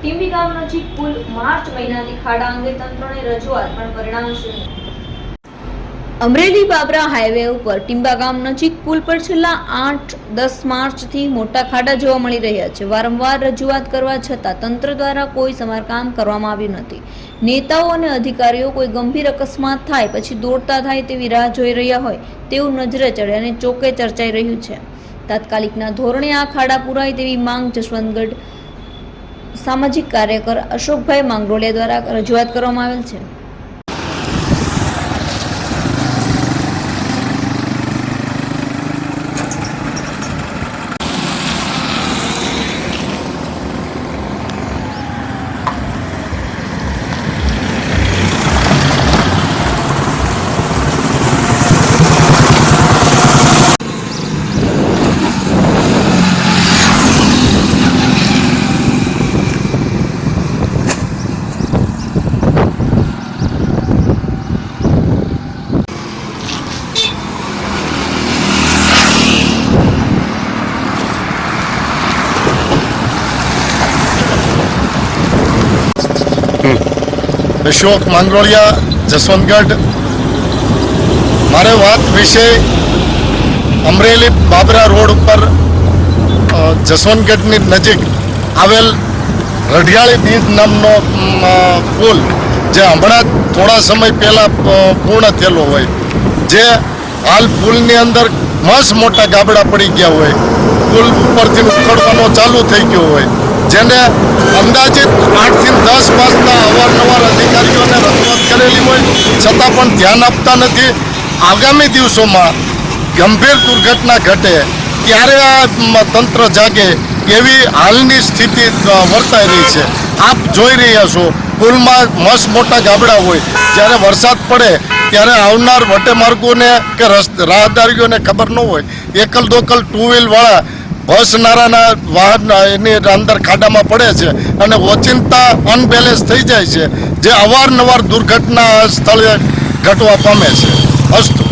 ટીંબી ગામ નજીક પુલ માર્ચ મહિનાથી ખાડા અંગે તંત્રને રજૂઆત પણ પરિણામ શૂન્ય અમરેલી બાબરા હાઈવે ઉપર ટીંબા ગામ નજીક પુલ પર છેલ્લા આઠ, દસ માર્ચથી મોટા ખાડા જોવા મળી રહ્યા છે. વારંવાર રજૂઆત કરવા છતાં તંત્ર દ્વારા કોઈ સમારકામ કરવામાં આવ્યું નથી. નેતાઓ અને અધિકારીઓ કોઈ ગંભીર અકસ્માત થાય પછી દોડતા થાય તેવી રાહ જોઈ રહ્યા હોય તેવું નજરે ચડે અને ચોકે ચર્ચાઈ રહ્યું છે. તાત્કાલિકના ધોરણે આ ખાડા પુરાય તેવી માંગ જસવંતગઢ સામાજિક કાર્યકર અશોકભાઈ માંગરોળિયા દ્વારા રજૂઆત કરવામાં આવેલ છે. અશોક માંગરોળિયા જસવંતગઢ. મારે વાત વિશે અમરેલી બાબરા રોડ ઉપર જસવંતગઢની નજીક આવેલ રઢિયાળી બીજ નામનો પુલ, જે હમણાં થોડા સમય પહેલાં પૂર્ણ થયેલો હોય. જે હાલ પુલની અંદર મસ્ત મોટા ગાબડા પડી ગયા હોય. પુલ ઉપરથી ઉખડવાનો ચાલુ થઈ ગયો હોય. જેને અંદાજિત આઠથી દસ માસના અવારનવાર અધિકારીઓને રજૂઆત કરેલી હોય, છતાં પણ ધ્યાન આપતા નથી. આગામી દિવસોમાં ગંભીર દુર્ઘટના ઘટે, ત્યારે આ તંત્ર જાગે એવી હાલની સ્થિતિ વર્તાઈ રહી છે. આપ જોઈ રહ્યા છો, પુલમાં મસ્ત મોટા ગાબડા હોય. જ્યારે વરસાદ પડે, ત્યારે આવનાર વટેમાર્ગોને કે રસ રાહદારીઓને ખબર ન હોય. એકલ દોકલ ટુ વ્હીલવાળા બસ નારાના વાહન એની અંદર ખાડામાં પડે છે અને ઓચિંતા અનબેલેન્સ થઈ જાય છે, જે અવારનવાર દુર્ઘટના સ્થળે ઘટવા પામે છે. અસ્તુ.